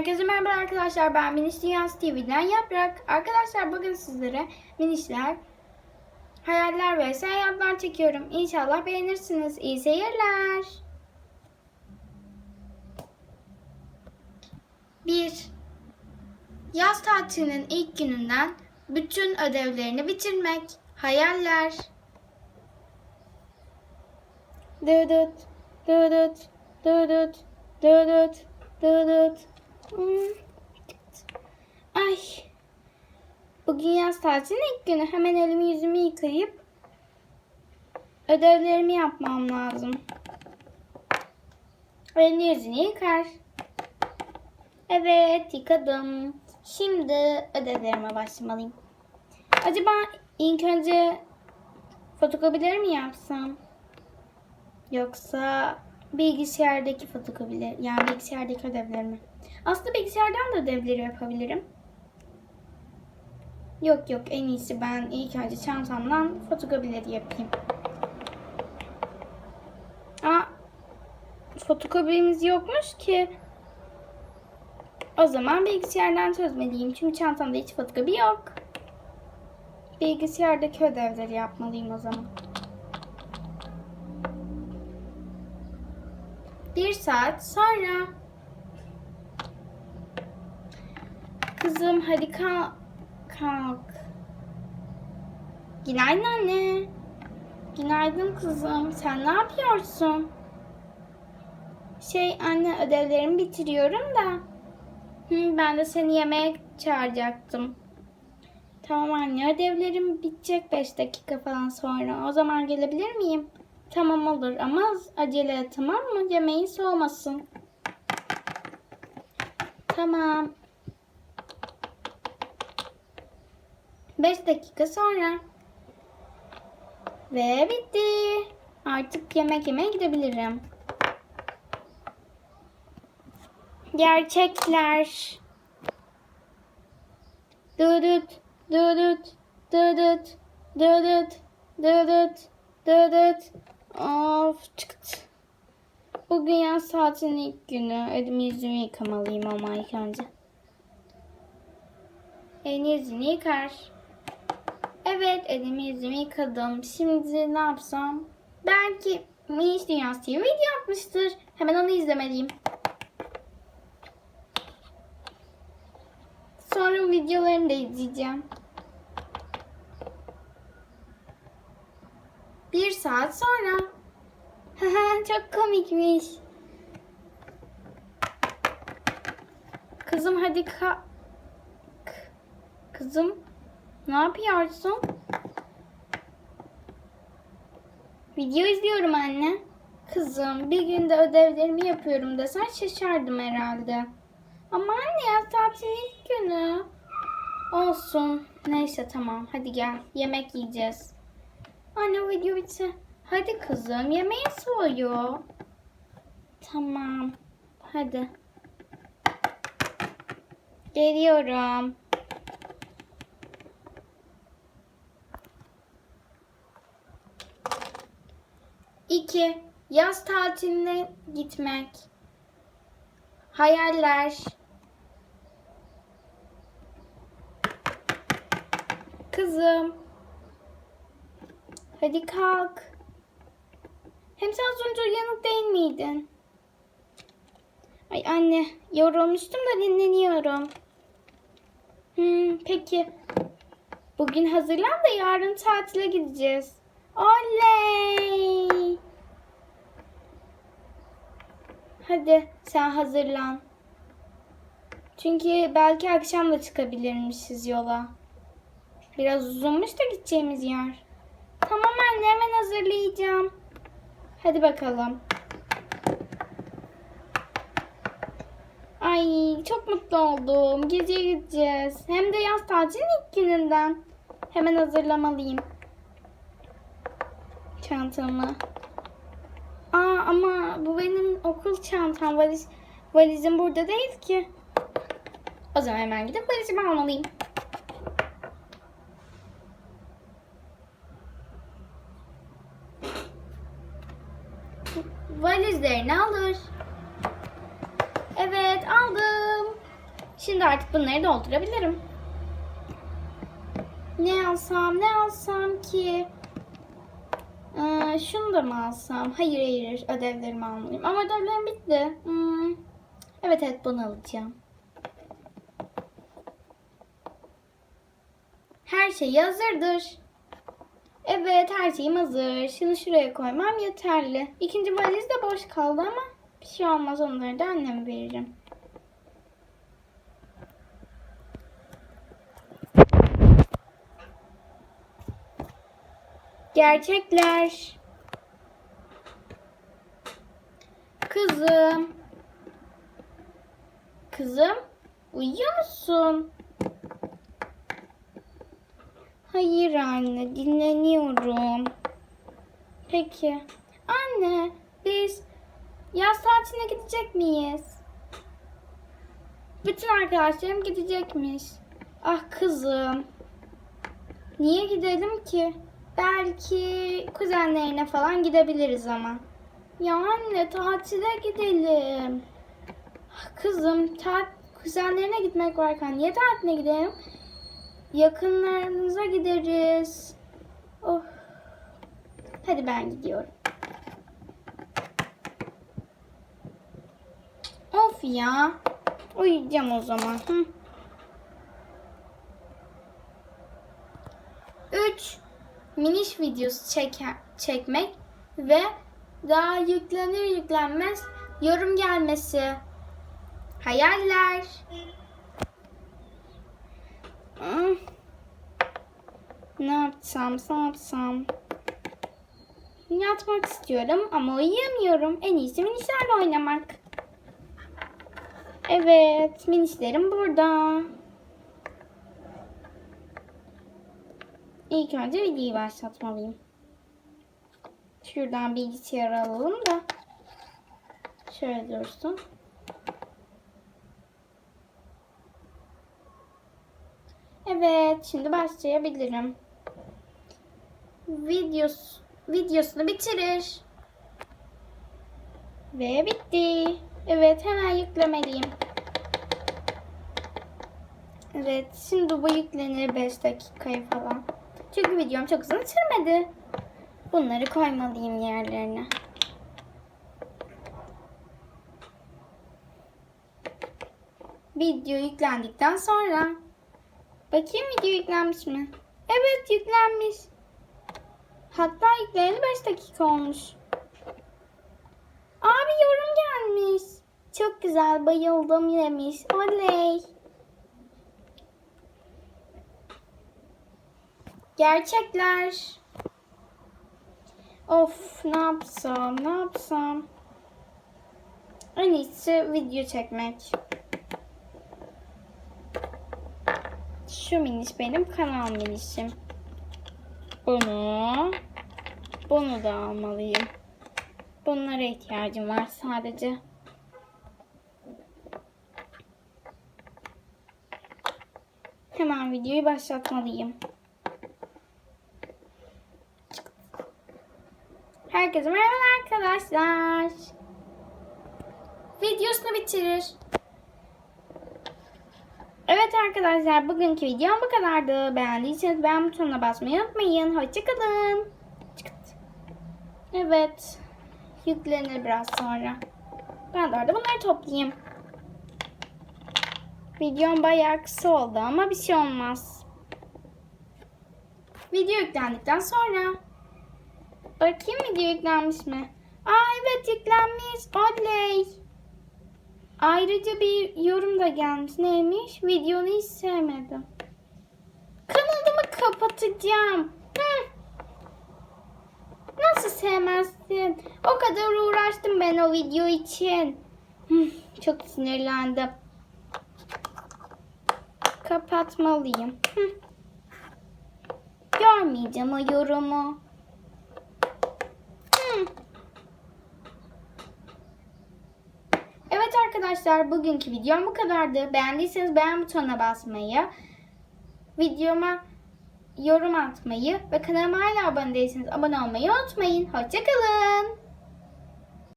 Herkese merhaba arkadaşlar. Ben Miniş Dünyası TV'den Yaprak. Arkadaşlar bugün sizlere minişler, hayaller ve seyahatler çekiyorum. İnşallah beğenirsiniz. İyi seyirler. 1. Yaz tatilinin ilk gününden bütün ödevlerini bitirmek. Hayaller. Dıdıt, dıdıt, dıdıt, dıdıt, dıdıt. Ay. Bugün yaz tatilinin ilk günü. Hemen elimi yüzümü yıkayıp ödevlerimi yapmam lazım. Elini yüzünü yıkar. Evet yıkadım. Şimdi ödevlerime başlamalıyım. Acaba ilk önce fotokopileri mi yapsam? Yoksa bilgisayardaki fotokopiler, yani bilgisayardaki ödevlerimi. Aslında bilgisayardan da ödevleri yapabilirim. Yok yok en iyisi ben ilk önce çantamdan fotokopileri yapayım. Aa, fotokopimiz yokmuş ki. O zaman bilgisayardan çözmeliyim. Çünkü çantamda hiç fotokopi yok. Bilgisayardaki ödevleri yapmalıyım o zaman. Bir saat sonra. Kızım hadi kalk. Kalk. Günaydın anne. Günaydın kızım. Sen ne yapıyorsun? Şey anne ödevlerimi bitiriyorum da. Hı, ben de seni yemeğe çağıracaktım. Tamam anne ödevlerim bitecek 5 dakika falan sonra. O zaman gelebilir miyim? Tamam olur ama acele tamam mı? Yemeğin soğumasın. Tamam. 5 dakika sonra. Ve bitti. Artık yemek yemeye gidebilirim. Gerçekler. Dudut, dudut, dudut, dudut, dudut, dudut. Of çıktı. Bugün yaz tatilinin ilk günü. Elimi yüzümü yıkamalıyım ama ilk önce. Elini yüzünü yıkar. Evet elimi yüzümü yıkadım. Şimdi ne yapsam? Belki Miniş Dünyası TV video yapmıştır. Hemen onu izlemeliyim. Sonra videolarını da izleyeceğim. Bir saat sonra. Çok komikmiş. Kızım hadi ka... Kızım ne yapıyorsun? Video izliyorum anne. Kızım bir günde ödevlerimi yapıyorum desen şaşardım herhalde. Ama anne ya tatilin ilk günü. Olsun. Neyse tamam hadi gel yemek yiyeceğiz. Anne video bitse. Hadi kızım yemeğe soğuyor. Tamam. Hadi. Geliyorum. İki. Yaz tatiline gitmek. Hayaller. Kızım. Hadi kalk. Hem sen az önce uyanık değil miydin? Ay anne yorulmuştum da dinleniyorum. Hmm, peki. Bugün hazırlan da yarın tatile gideceğiz. Oley! Hadi sen hazırlan. Çünkü belki akşam da çıkabilirmişiz yola. Biraz uzunmuş da gideceğimiz yer. Tamam anne hemen hazırlayacağım. Hadi bakalım. Ay çok mutlu oldum. Gece gideceğiz. Hem de yaz tatilinin ilk gününden. Hemen hazırlamalıyım. Çantamı. Çantam. Valiz, valizim burada değil ki. O zaman hemen gidip valizimi almalıyım. Valizlerini alır. Evet aldım. Şimdi artık bunları doldurabilirim. Ne alsam, ne alsam ki? Ee, şunu da mı alsam? Hayır hayır ödevlerimi almalıyım. Ama ödevlerim bitti. Hmm. Evet evet bunu alacağım. Her şey hazırdır. Evet her şeyim hazır. Şimdi şuraya koymam yeterli. İkinci valiz de boş kaldı ama bir şey olmaz onları da anneme veririm. Gerçekler. Kızım. Kızım, uyuyor musun? Hayır anne, dinleniyorum. Peki. Anne, biz yaz tatiline gidecek miyiz? Bütün arkadaşlarım gidecekmiş. Ah kızım. Niye gidelim ki? Belki kuzenlerine falan gidebiliriz ama. Ya anne tatile gidelim. Ah, Kızım tat kuzenlerine gitmek varken niye tatiline gidelim? Yakınlarımıza gideriz. Oh. Hadi ben gidiyorum. Of ya. Uyuyacağım o zaman. Hı. 3. Miniş videosu çeker, çekmek ve daha yüklenir yüklenmez yorum gelmesi. Hayaller. Hmm. Ne yapsam, ne yapsam? Yatmak istiyorum ama uyuyamıyorum. En iyisi minişlerle oynamak. Evet, minişlerim burada. İlk önce videoyu başlatmalıyım. Şuradan bilgisayar alalım da. Şöyle dursun. Evet, şimdi başlayabilirim. Videos, videosunu bitirir. Ve bitti. Evet, hemen yüklemeliyim. Evet, şimdi bu yüklenir 5 dakikaya falan. Çünkü videom çok uzun sürmedi. Bunları koymalıyım yerlerine. Video yüklendikten sonra bakayım video yüklenmiş mi? Evet yüklenmiş. Hatta yükleneli 5 dakika olmuş. Abi yorum gelmiş. Çok güzel bayıldım demiş. Oley. Gerçekler. Of ne yapsam ne yapsam. En iyisi video çekmek. Şu miniş benim kanal minişim. Bunu bunu da almalıyım. Bunlara ihtiyacım var sadece. Hemen videoyu başlatmalıyım. Herkese merhaba arkadaşlar. Videosunu bitirir. Evet arkadaşlar bugünkü videom bu kadardı. Beğendiyseniz beğen butonuna basmayı unutmayın. Hoşçakalın. Evet. Yüklenir biraz sonra. Ben de orada bunları toplayayım. Videom bayağı kısa oldu ama bir şey olmaz. Video yüklendikten sonra Bakayım video yüklenmiş mi? Aa evet yüklenmiş. Oley. Ayrıca bir yorum da gelmiş. Neymiş? Videonu hiç sevmedim. Kanalımı kapatacağım. Hı. Nasıl sevmezsin? O kadar uğraştım ben o video için. Çok sinirlendim. Kapatmalıyım. Görmeyeceğim o yorumu. Hmm. Evet arkadaşlar bugünkü videom bu kadardı. Beğendiyseniz beğen butonuna basmayı, videoma yorum atmayı ve kanalıma hala abone değilseniz abone olmayı unutmayın. Hoşçakalın.